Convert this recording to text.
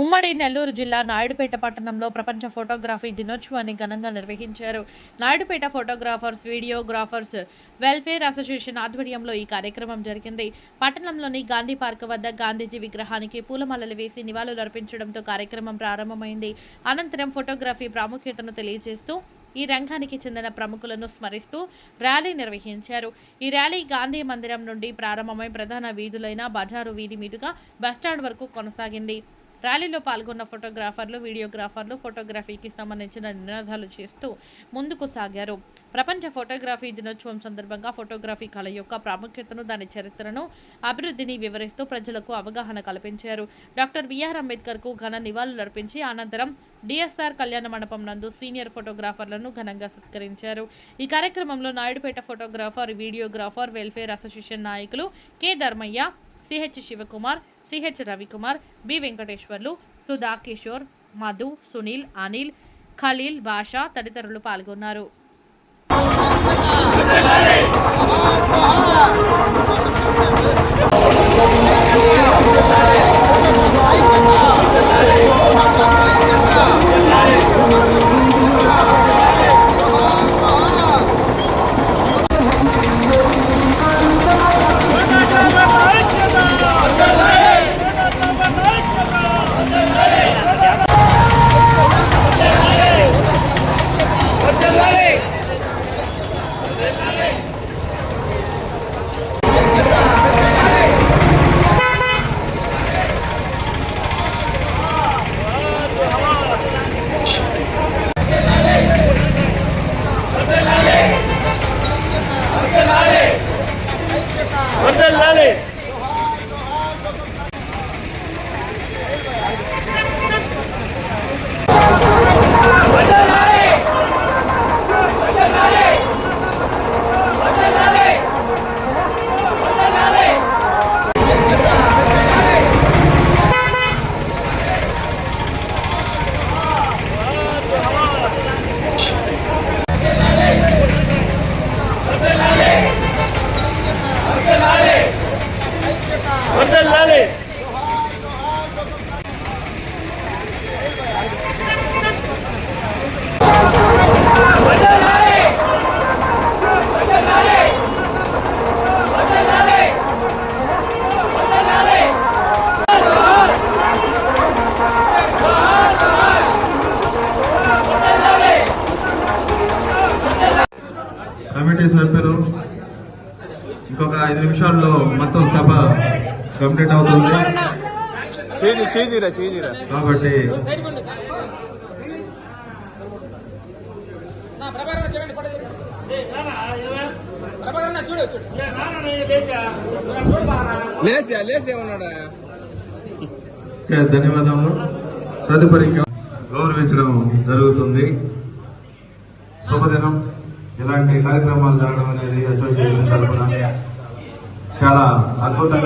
ఉమ్మడి నెల్లూరు జిల్లా నాయుడుపేట పట్టణంలో ప్రపంచ ఫోటోగ్రఫీ దినోత్సవాన్ని ఘనంగా నిర్వహించారు. Naidupeta photographers videographers welfare association ఆధ్వర్యంలో ఈ కార్యక్రమం జరిగింది. పట్టణంలోని గాంధీ పార్క్ వద్ద గాంధీజీ విగ్రహానికి పూలమాలలు వేసి నివాళులు అర్పించడంతో కార్యక్రమం ప్రారంభమైంది. అనంతరం ఫోటోగ్రఫీ ప్రాముఖ్యతను తెలియజేస్తూ ఈ రంగానికి చెందిన ప్రముఖులను స్మరిస్తూ ర్యాలీ నిర్వహించారు. ఈ ర్యాలీ గాంధీ మందిరం నుండి ప్రారంభమై ప్రధాన వీధులైన బజారు వీధి మీదుగా బస్టాండ్ వరకు కొనసాగింది. ర్యాలీలో పాల్గొన్న ఫోటోగ్రాఫర్లు వీడియోగ్రాఫర్లు ఫోటోగ్రఫీకి సంబంధించిన నినాదాలు చేస్తూ ముందుకు సాగారు. ప్రపంచ ఫోటోగ్రఫీ దినోత్సవం సందర్భంగా ఫోటోగ్రఫీ కళ యొక్క ప్రాముఖ్యతను దాని చరిత్రను అభివృద్ధిని వివరిస్తూ ప్రజలకు అవగాహన కల్పించారు. డాక్టర్ బిఆర్ అంబేద్కర్కు ఘన నివాళులర్పించి అనంతరం డిఎస్ఆర్ కళ్యాణ మండపం నందు సీనియర్ ఫోటోగ్రాఫర్లను ఘనంగా సత్కరించారు. ఈ కార్యక్రమంలో Naidupeta photographer videographer welfare association నాయకులు K. Dharmaiah CH Sivakumar CH Ravikumar B Venkateswarlu Sudha Kishore Madhu Sunil Anil Khaleel Basha తదితరులు పాల్గొన్నారు. ఇంకొక ఐదు నిమిషాల్లో మొత్తం సభ కంప్లీట్ అవుతుంది. కాబట్టి ధన్యవాదములు. తదుపరి గౌరవించడం జరుగుతుంది. శుభదినం. ఇలాంటి కార్యక్రమాలు జరగడం అనేది అసోసియేషన్ తరఫున చాలా అద్భుతంగా